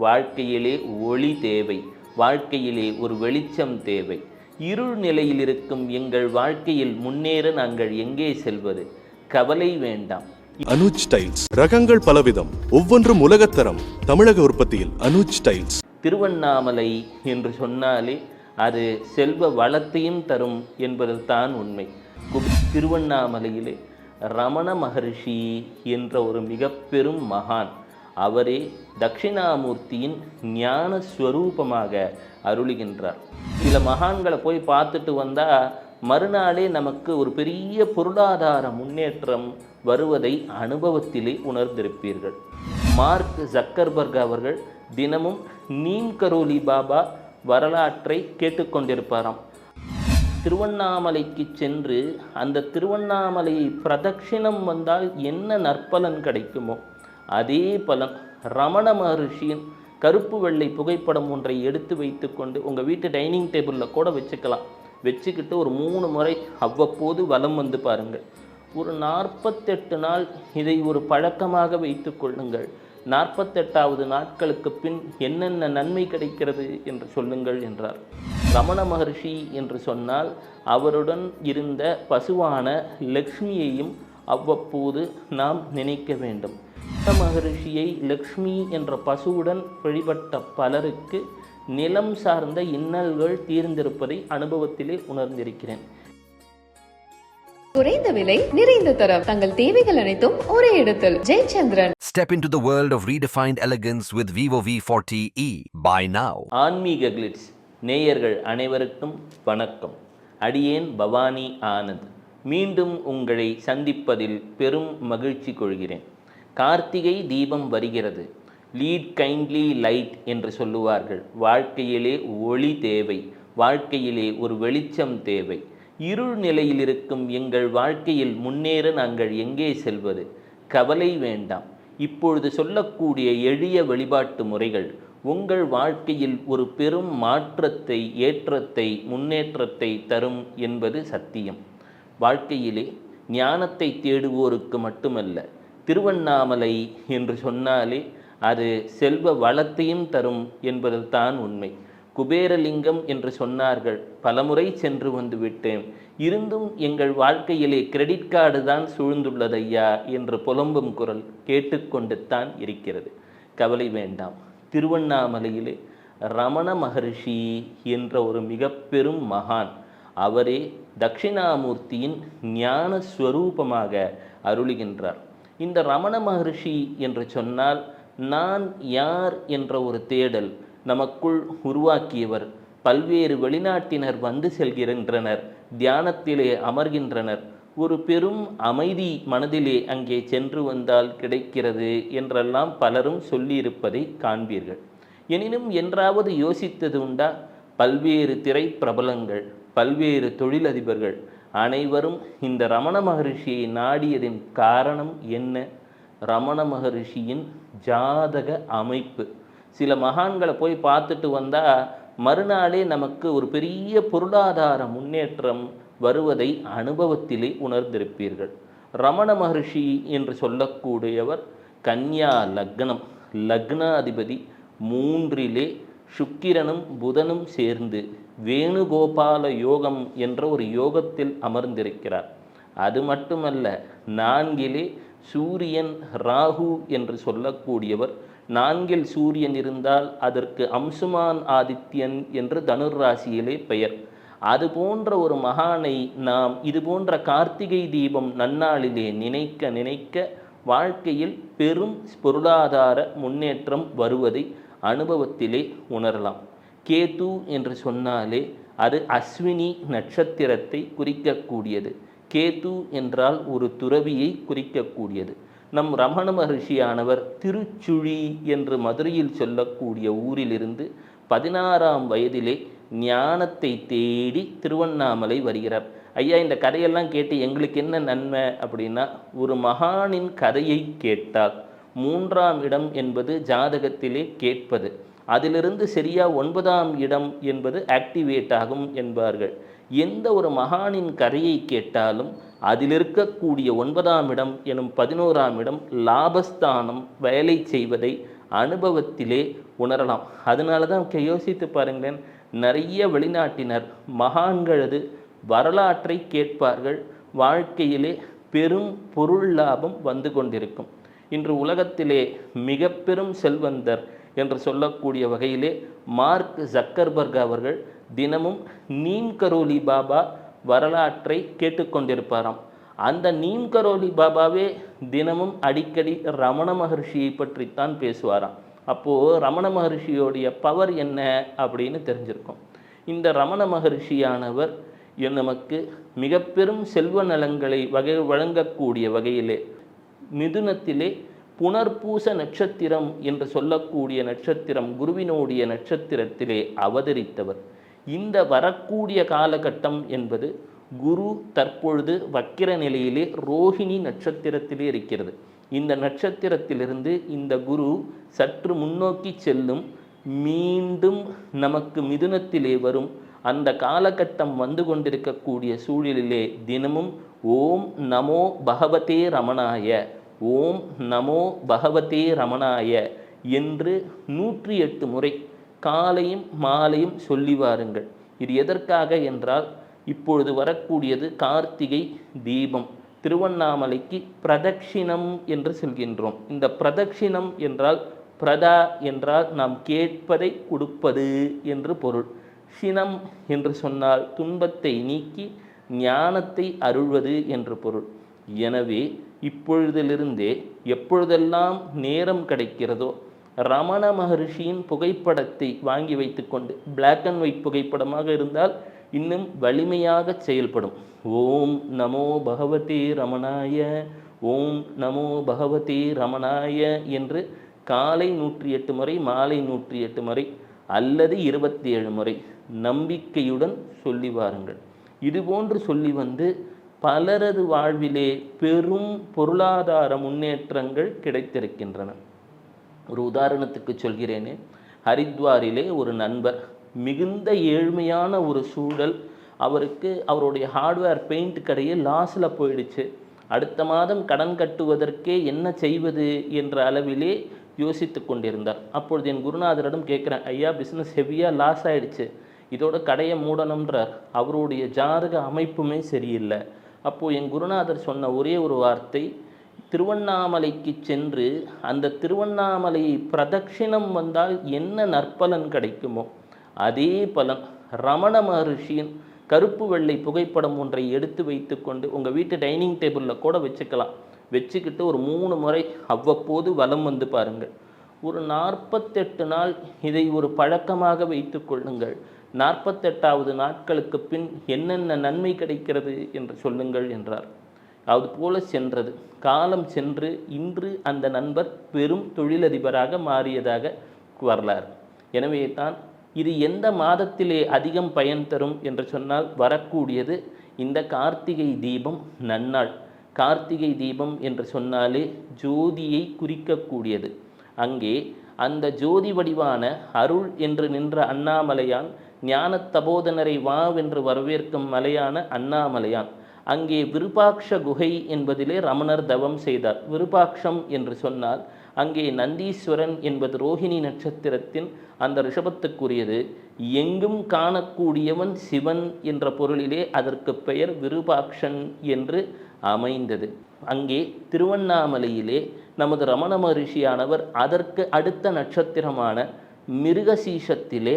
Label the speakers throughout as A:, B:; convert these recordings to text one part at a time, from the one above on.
A: வாழ்க்கையிலே ஒளி தேவை வாழ்க்கையிலே ஒரு வெளிச்சம் தேவை. இருள் நிலையில் இருக்கும் எங்கள் வாழ்க்கையில் முன்னேற நாங்கள் எங்கே செல்வது? கவலை வேண்டாம்.
B: அனுஜ் டைல்ஸ் ரகங்கள் பலவிதம் ஒவ்வொன்றும் உலகத்தரம் தமிழக உற்பத்தியில் அனுஜ் டைல்ஸ்.
A: திருவண்ணாமலை என்று சொன்னாலே அது செல்வ வளத்தையும் தரும் என்பதுதான் உண்மை. கு- திருவண்ணாமலையிலே ரமண மகரிஷி என்ற ஒரு மிக பெரும் மகான் அவரே தட்சிணாமூர்த்தியின் ஞான ஸ்வரூபமாக அருளுகின்றார். சில மகான்களை போய் பார்த்துட்டு வந்தால் மறுநாளே நமக்கு ஒரு பெரிய பொருளாதார முன்னேற்றம் வருவதை அனுபவத்திலே உணர்ந்திருப்பீர்கள். மார்க் ஜக்கர்பர்க் அவர்கள் தினமும் நீம் கரோலி பாபா வரலாற்றை கேட்டுக்கொண்டிருப்பாராம். திருவண்ணாமலைக்கு சென்று அந்த திருவண்ணாமலையை பிரதட்சிணம் வந்தால் என்ன நற்பலன் கிடைக்குமோ? அதே பலன் ரமண மகர்ஷியின் கருப்பு வெள்ளை புகைப்படம் ஒன்றை எடுத்து வைத்துக்கொண்டு உங்கள் வீட்டு டைனிங் டேபிளில் கூட வச்சுக்கலாம். வச்சுக்கிட்டு ஒரு மூணு முறை அவ்வப்போது வலம் வந்து பாருங்கள் ஒரு நாற்பத்தெட்டு நாள் இதை ஒரு பழக்கமாக வைத்து கொள்ளுங்கள். நாற்பத்தெட்டாவது நாட்களுக்கு பின் என்னென்ன நன்மை கிடைக்கிறது என்று சொல்லுங்கள் என்றார். ரமண மகர்ஷி என்று சொன்னால் அவருடன் இருந்த பசுவான லக்ஷ்மியையும் அவ்வப்போது நாம் நினைக்க வேண்டும். மகரிஷியை லக்ஷ்மி என்ற பசுவுடன் வழிபட்ட பலருக்கு நிலம் சார்ந்த இன்னல்கள் தீர்ந்திருப்பதை அனுபவத்திலே உணர்ந்திருக்கிறேன்.
C: குறைந்த விலை நிறைந்த தரம். தங்கள் தேவைகள் அனைத்தும் ஒரே இடத்தில். Jayachandran.
D: Step into the world of redefined elegance with Vivo V40e. Buy now.
A: ஆன்மீக கிளிட்ஸ். நேயர்கள் அனைவருக்கும் வணக்கம். அடியேன் பவானி ஆனந்த். மீண்டும் உங்களை சந்திப்பதில் பெரும் மகிழ்ச்சி கொள்கிறேன். கார்த்திகை தீபம் வருகிறது. லீட் கைண்ட்லி லைட் என்று சொல்லுவார்கள். வாழ்க்கையிலே ஒளி தேவை. வாழ்க்கையிலே ஒரு வெளிச்சம் தேவை. இருள் நிலையில் இருக்கும் எங்கள் வாழ்க்கையில் முன்னேற நாங்கள் எங்கே செல்வது? கவலை வேண்டாம். இப்பொழுது சொல்லக்கூடிய எளிய வழிபாட்டு முறைகள். உங்கள் வாழ்க்கையில் ஒரு பெரும் மாற்றத்தை ஏற்றத்தை முன்னேற்றத்தை தரும் என்பது சத்தியம். வாழ்க்கையிலே ஞானத்தை தேடுவோருக்கு மட்டுமல்ல திருவண்ணாமலை என்று சொன்னாலே அது செல்வ வளத்தையும் தரும் என்பதுதான் உண்மை. குபேரலிங்கம் என்று சொன்னார்கள். பலமுறை சென்று வந்து விட்டேன். இருந்தும் எங்கள் வாழ்க்கையிலே கிரெடிட் கார்டு தான் சூழ்ந்துள்ளதையா என்று புலம்பும் குரல் கேட்டுக்கொண்டு தான் இருக்கிறது. கவலை வேண்டாம். திருவண்ணாமலையிலே ரமண மகரிஷி என்ற ஒரு மிக பெரும் மகான். அவரே தட்சிணாமூர்த்தியின் ஞான ஸ்வரூபமாக அருளுகின்றார். இந்த ரமண மகர்ஷி என்று சொன்னால் நான் யார் என்ற ஒரு தேடல் நமக்குள் உருவாக்கியவர். பல்வேறு வெளிநாட்டினர் வந்து செல்கின்றனர் தியானத்திலே அமர்கின்றனர். ஒரு பெரும் அமைதி மனதிலே அங்கே சென்று வந்தால் கிடைக்கிறது என்றெல்லாம் பலரும் சொல்லியிருப்பதை காண்பீர்கள். எனினும் என்றாவது யோசித்தது உண்டா? பல்வேறு திரை பிரபலங்கள் பல்வேறு தொழிலதிபர்கள் அனைவரும் இந்த ரமண மகரிஷியை நாடியதின் காரணம் என்ன? ரமண மகரிஷியின் ஜாதக அமைப்பு. சில மகான்களை போய் பார்த்துட்டு வந்தால் மறுநாளே நமக்கு ஒரு பெரிய பொருளாதார முன்னேற்றம் வருவதை அனுபவத்திலே உணர்ந்திருப்பீர்கள். ரமண மகர்ஷி என்று சொல்லக்கூடியவர் கன்யா லக்னம். லக்னாதிபதி மூன்றிலே சுக்கிரனும் புதனும் சேர்ந்து வேணுகோபால யோகம் என்ற ஒரு யோகத்தில் அமர்ந்திருக்கிறார். அது மட்டுமல்ல நான்கிலே சூரியன் ராகு என்று சொல்லக்கூடியவர் நான்கில் சூரியன் இருந்தால் அதற்கு அம்சுமான் ஆதித்யன் என்று தனுர் ராசியிலே பெயர். அது போன்ற ஒரு மகானை நாம் இது போன்ற கார்த்திகை தீபம் நன்னாளிலே நினைக்க நினைக்க வாழ்க்கையில் பெரும் பொருளாதார முன்னேற்றம் வருவதை அனுபவத்திலே உணரலாம். கேது என்று சொன்னாலே அது அஸ்வினி நட்சத்திரத்தை குறிக்கக்கூடியது. கேது என்றால் ஒரு துறவியை குறிக்கக்கூடியது. நம் ரமண மகர்ஷியானவர் திருச்சுழி என்று மதுரையில் சொல்லக்கூடிய ஊரிலிருந்து பதினாறாம் வயதிலே ஞானத்தை தேடி திருவண்ணாமலை வருகிறார். ஐயா இந்த கதையெல்லாம் கேட்டு எங்களுக்கு என்ன நன்மை? அப்படின்னா ஒரு மகானின் கதையை கேட்டால் மூன்றாம் இடம் என்பது ஜாதகத்திலே கேட்பது. அதிலிருந்து சரியா ஒன்பதாம் இடம் என்பது ஆக்டிவேட் ஆகும் என்பார்கள். எந்த ஒரு மகானின் கதையை கேட்டாலும் அதில் இருக்கக்கூடிய ஒன்பதாம் இடம் எனும் பதினோராம் இடம் லாபஸ்தானம் வேலை செய்வதை அனுபவத்திலே உணரலாம். அதனால தான் யோசித்து பாருங்களேன் நிறைய வெளிநாட்டினர் மகான்களது வரலாற்றை கேட்பார்கள். வாழ்க்கையிலே பெரும் பொருள் லாபம் வந்து கொண்டிருக்கும். இன்று உலகத்திலே மிக பெரும் செல்வந்தர் என்று சொல்லக்கூடிய வகையிலே மார்க் ஜக்கர்பர்க் அவர்கள் தினமும் நீம் கரோலி பாபா வரலாற்றை கேட்டுக்கொண்டிருப்பாராம். அந்த நீம் கரோலி பாபாவே தினமும் அடிக்கடி ரமண மகர்ஷியை பற்றித்தான் பேசுவாராம். அப்போது ரமண மகர்ஷியோடைய பவர் என்ன அப்படின்னு தெரிஞ்சிருக்கும். இந்த ரமண மகர்ஷியானவர் நமக்கு மிக பெரும் செல்வ நலங்களை வகை வழங்கக்கூடிய வகையிலே மிதுனத்திலே புனர்பூச நட்சத்திரம் என்று சொல்லக்கூடிய நட்சத்திரம் குருவினுடைய நட்சத்திரத்திலே அவதரித்தவர். இந்த வரக்கூடிய காலகட்டம் என்பது குரு தற்பொழுது வக்கிர நிலையிலே ரோஹிணி நட்சத்திரத்திலே இருக்கிறது. இந்த நட்சத்திரத்திலிருந்து இந்த குரு சற்று முன்னோக்கி செல்லும் மீண்டும் நமக்கு மிதுனத்திலே வரும். அந்த காலகட்டம் வந்து கொண்டிருக்கக்கூடிய சூழலிலே தினமும் ஓம் நமோ பகவதே ரமணாய. ஓம் நமோ பகவதே ரமணாய என்று நூற்றி எட்டு முறை காலையும் மாலையும் சொல்லி வாருங்கள். இது எதற்காக என்றால் இப்பொழுது வரக்கூடியது கார்த்திகை தீபம். திருவண்ணாமலைக்கு பிரதட்சிணம் என்று சொல்கின்றோம். இந்த பிரதட்சிணம் என்றால் பிரதா என்றால் நாம் கேட்பதை கொடுப்பது என்று பொருள். சினம் என்று சொன்னால் துன்பத்தை நீக்கி ஞானத்தை அருள்வது என்று பொருள். எனவே இப்பொழுதிலிருந்தே எப்பொழுதெல்லாம் நேரம் கிடைக்கிறதோ ரமண மகர்ஷியின் புகைப்படத்தை வாங்கி வைத்துக்கொண்டு பிளாக் அண்ட் ஒயிட் புகைப்படமாக இருந்தால் இன்னும் வலிமையாக செயல்படும். ஓம் நமோ பகவதே ரமணாய ஓம் நமோ பகவதே ரமணாய என்று காலை நூற்றி எட்டு முறை மாலை நூற்றி எட்டு முறை அல்லது இருபத்தி ஏழு முறை நம்பிக்கையுடன் சொல்லி வாருங்கள். இதுபோன்று சொல்லி வந்து பலரது வாழ்விலே பெரும் பொருளாதார முன்னேற்றங்கள் கிடைத்திருக்கின்றன. ஒரு உதாரணத்துக்கு சொல்கிறேனே. ஹரித்வாரிலே ஒரு நண்பர் மிகுந்த ஏழ்மையான ஒரு சூழல். அவருக்கு அவருடைய ஹார்ட்வேர் பெயிண்ட் கடையே லாஸில் போயிடுச்சு. அடுத்த மாதம் கடன் கட்டுவதற்கே என்ன செய்வது என்ற அளவிலே யோசித்து கொண்டிருந்தார். அப்பொழுது என் குருநாதரிடம் கேட்குறேன் ஐயா பிஸ்னஸ் ஹெவியாக லாஸ் ஆயிடுச்சு. இதோட கடையை மூடணுன்றார் அவருடைய ஜாதக அமைப்புமே சரியில்லை. அப்போது என் குருநாதர் சொன்ன ஒரே ஒரு வார்த்தை திருவண்ணாமலைக்கு சென்று அந்த திருவண்ணாமலையை பிரதட்சிணம் வந்தால் என்ன நற்பலன் கிடைக்குமோ அதே பலன் ரமண மகர்ஷியின் கருப்பு வெள்ளை புகைப்படம் ஒன்றை எடுத்து வைத்துக்கொண்டு உங்கள் வீட்டு டைனிங் டேபிளில் கூட வச்சுக்கலாம். வச்சுக்கிட்டு ஒரு மூணு முறை அவ்வப்போது வலம் வந்து பாருங்கள். ஒரு நாற்பத்தெட்டு நாள் இதை ஒரு பழக்கமாக வைத்து கொள்ளுங்கள். நாற்பத்தெட்டாவது நாட்களுக்கு பின் என்னென்ன நன்மை கிடைக்கிறது என்று சொல்லுங்கள் என்றார். அது போல சென்றது. காலம் சென்று இன்று அந்த நண்பர் பெரும் தொழிலதிபராக மாறியதாக வரலாறு. எனவே தான் இது எந்த மாதத்திலே அதிகம் பயன் தரும் என்று சொன்னால் வரக்கூடியது இந்த கார்த்திகை தீபம் நன்னாள். கார்த்திகை தீபம் என்று சொன்னாலே ஜோதியை குறிக்கக்கூடியது. அங்கே அந்த ஜோதி வடிவான அருள் என்று நின்ற அண்ணாமலையான் ஞான தபோதனரை வாவென்று வரவேற்கும் மலையான அண்ணாமலையான். அங்கே விருபாக்ஷ குகை என்பதிலே ரமணர் தவம் செய்தார். விருபாக்ஷம் என்று சொன்னால் அங்கே நந்தீஸ்வரன் என்பது ரோஹிணி நட்சத்திரத்தின் அந்த ரிஷபத்துக்குரியது. எங்கும் காணக்கூடியவன் சிவன் என்ற பொருளிலே அதற்கு பெயர் விருபாக்ஷன் என்று அமைந்தது. அங்கே திருவண்ணாமலையிலே நமது ரமண மகரிஷியானவர் அதற்கு அடுத்த நட்சத்திரமான மிருகசீஷத்திலே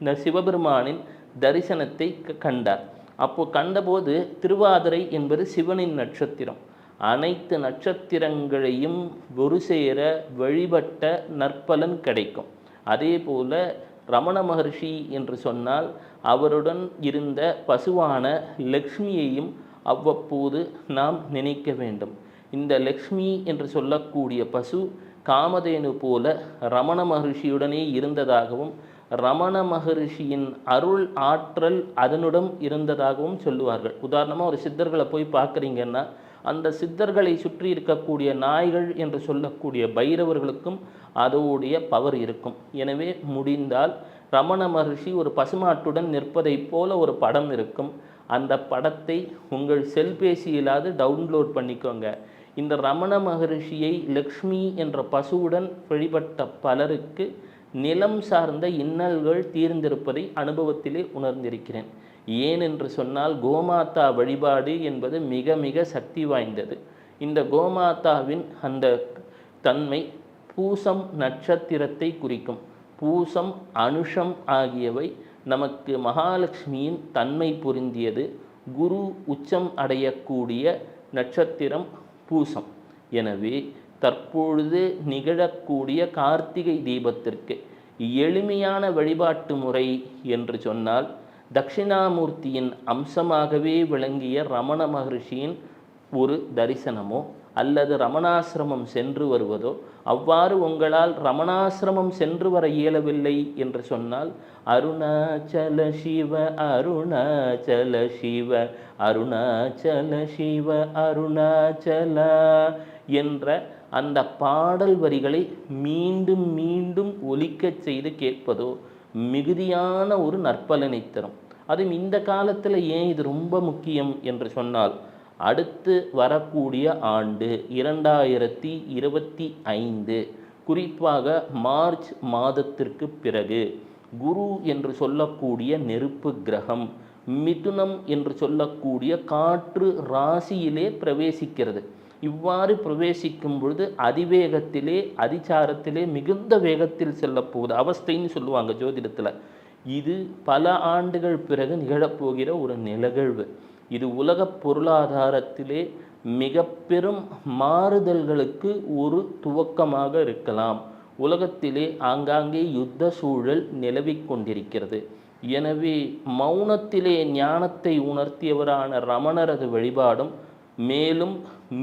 A: இந்த சிவபெருமானின் தரிசனத்தை க- கண்டார். அப்போ கண்டபோது திருவாதிரை என்பது சிவனின் நட்சத்திரம். அனைத்து நட்சத்திரங்களையும் ஒரு சேர வழிபட்ட நற்பலன் கிடைக்கும். அதே போல ரமண மகர்ஷி என்று சொன்னால் அவருடன் இருந்த பசுவான லக்ஷ்மியையும் அவ்வப்போது நாம் நினைக்க வேண்டும். இந்த லக்ஷ்மி என்று சொல்லக்கூடிய பசு காமதேனு போல ரமண மகர்ஷியுடனே இருந்ததாகவும் ரமண மகரிஷியின் அருள் ஆற்றல் அதனுடன் இருந்ததாகவும் சொல்லுவார்கள். உதாரணமாக ஒரு சித்தர்களை போய் பார்க்குறீங்கன்னா அந்த சித்தர்களை சுற்றி இருக்கக்கூடிய நாய்கள் என்று சொல்லக்கூடிய பைரவர்களுக்கும் அதோடைய பவர் இருக்கும். எனவே முடிந்தால் ரமண மகர்ஷி ஒரு பசுமாட்டுடன் நிற்பதைப் போல ஒரு படம் இருக்கும். அந்த படத்தை உங்கள் செல்பேசியிலாவது டவுன்லோட் பண்ணிக்கோங்க. இந்த ரமண மகரிஷியை லக்ஷ்மி என்ற பசுவுடன் வழிபட்ட பலருக்கு நிலம் சார்ந்த இன்னல்கள் தீர்ந்திருப்பதை அனுபவத்திலே உணர்ந்திருக்கிறேன். ஏன் என்று சொன்னால் கோமாதா வழிபாடு என்பது மிக மிக சக்தி வாய்ந்தது. இந்த கோமாதாவின் அந்த தன்மை பூசம் நட்சத்திரத்தை குறிக்கும். பூசம் அனுஷம் ஆகியவை நமக்கு மகாலட்சுமியின் தன்மை பொருந்தியது. குரு உச்சம் அடையக்கூடிய நட்சத்திரம் பூசம். எனவே தற்பொழுது நிகழக்கூடிய கார்த்திகை தீபத்திற்கு எளிமையான வழிபாட்டு முறை என்று சொன்னால் தட்சிணாமூர்த்தியின் அம்சமாகவே விளங்கிய ரமண மகர்ஷியின் ஒரு தரிசனமோ அல்லது ரமணாசிரமம் சென்று வருவதோ அவ்வாறு உங்களால் ரமணாசிரமம் சென்று வர இயலவில்லை என்று சொன்னால் அருணாச்சல சிவ அருணாச்சல சிவ அருணாச்சல சிவ அருணாச்சல என்ற அந்த பாடல் வரிகளை மீண்டும் மீண்டும் ஒலிக்கச் செய்து கேட்பதோ மிகுதியான ஒரு நற்பலனை தரும். அதுவும் இந்த காலத்தில் ஏன் இது ரொம்ப முக்கியம் என்று சொன்னால் அடுத்து வரக்கூடிய ஆண்டு இரண்டாயிரத்தி இருபத்தி ஐந்து குறிப்பாக மார்ச் மாதத்திற்கு பிறகு குரு என்று சொல்லக்கூடிய நெருப்பு கிரகம் மிதுனம் என்று சொல்லக்கூடிய காற்று ராசியிலே பிரவேசிக்கிறது. இவ்வாறு பிரவேசிக்கும் பொழுது அதிவேகத்திலே அதிசாரத்திலே மிகுந்த வேகத்தில் செல்லப்போகுது. அவஸ்தைன்னு சொல்லுவாங்க ஜோதிடத்தில். இது பல ஆண்டுகள் பிறகு நிகழப்போகிற ஒரு நிலகழ்வு. இது உலக பொருளாதாரத்திலே மிக பெரும் மாறுதல்களுக்கு ஒரு துவக்கமாக இருக்கலாம். உலகத்திலே ஆங்காங்கே யுத்த சூழல் நிலவிக் கொண்டிருக்கிறது. எனவே மௌனத்திலே ஞானத்தை உணர்த்தியவரான ரமணரது வழிபாடும் மேலும்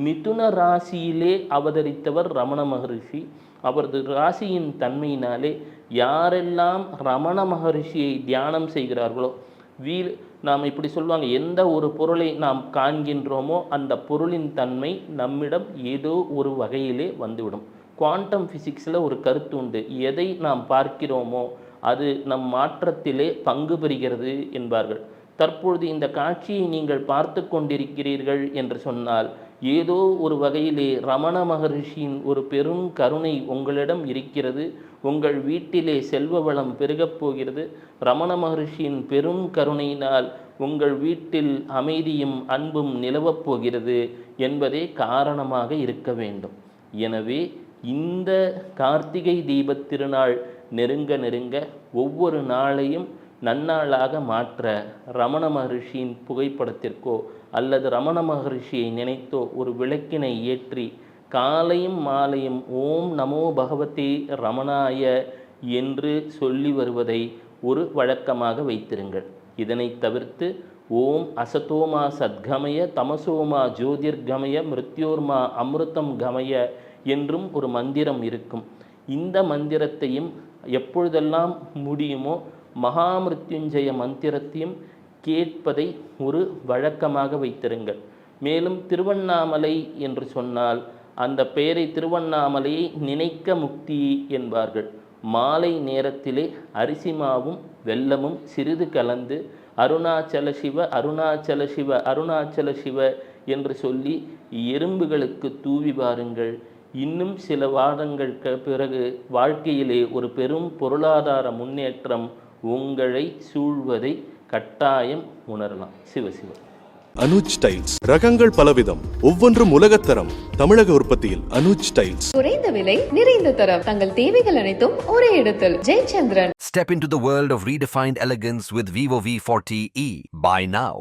A: மிதுன ராசியிலே அவதரித்தவர் ரமண மகரிஷி. அவரது ராசியின் தன்மையினாலே யாரெல்லாம் ரமண மகரிஷியை தியானம் செய்கிறார்களோ வீர் நாம் இப்படி சொல்லுவாங்க எந்த ஒரு பொருளை நாம் காண்கின்றோமோ அந்த பொருளின் தன்மை நம்மிடம் ஏதோ ஒரு வகையிலே வந்துவிடும். குவாண்டம் ஃபிசிக்ஸில் ஒரு கருத்து உண்டு. எதை நாம் பார்க்கிறோமோ அது நம் மாற்றத்திலே பங்கு பெறுகிறது என்பார்கள். தற்பொழுது இந்த காட்சியை நீங்கள் பார்த்து கொண்டிருக்கிறீர்கள் என்று சொன்னால் ஏதோ ஒரு வகையிலே ரமண மகரிஷியின் ஒரு பெரும் கருணை உங்களிடம் இருக்கிறது. உங்கள் வீட்டிலே செல்வ வளம் பெருகப் போகிறது. ரமண மகரிஷியின் பெரும் கருணையினால் உங்கள் வீட்டில் அமைதியும் அன்பும் நிலவப் போகிறது என்பதே காரணமாக இருக்க வேண்டும். எனவே இந்த கார்த்திகை தீபத் திருநாள் நெருங்க நெருங்க ஒவ்வொரு நாளையும் நன்னாளாக மாற்ற ரமண மகரிஷியின் புகைப்படத்திற்கோ அல்லது ரமண மகரிஷியை நினைத்தோ ஒரு விளக்கினை ஏற்றி காலையும் மாலையும் ஓம் நமோ பகவதே ரமணாய என்று சொல்லி வருவதை ஒரு வழக்கமாக வைத்திருங்கள். இதனை தவிர்த்து ஓம் அசதோமா சத்கமய தமசோமா ஜோதிர்கமய மிருத்யோர்மா அமிர்தம் கமய என்றும் ஒரு மந்திரம் இருக்கும். இந்த மந்திரத்தையும் எப்பொழுதெல்லாம் முடியுமோ மகாமிருத்யுஞ்சய மந்திரத்தையும் கேட்பதை ஒரு வழக்கமாக வைத்திருங்கள். மேலும் திருவண்ணாமலை என்று சொன்னால் அந்த பெயரை திருவண்ணாமலையை நினைக்க முக்தி என்பார்கள். மாலை நேரத்திலே அரிசி மாவும் சிறிது கலந்து அருணாச்சல சிவ அருணாச்சல சிவ அருணாச்சல சிவ என்று சொல்லி எறும்புகளுக்கு தூவி பாருங்கள். இன்னும் சில வாரங்களுக்கு பிறகு வாழ்க்கையிலே ஒரு பெரும் பொருளாதார முன்னேற்றம் உங்களை சூழ்வதை கட்டாயம் உணரலாம். சிவசிவ
B: அனுஜ் டைல்ஸ். ரகங்கள் பலவிதம். ஒவ்வொன்றும் உலகத்தரம் தமிழக உற்பத்தியில் அனுஜ் டைல்ஸ்.
C: குறைந்த விலை நிறைந்த தரம். தங்கள் தேவைகள் அனைத்தும் ஒரே இடத்தில். Jayachandran.
D: Step into the world of redefined elegance with Vivo V40e. Buy now.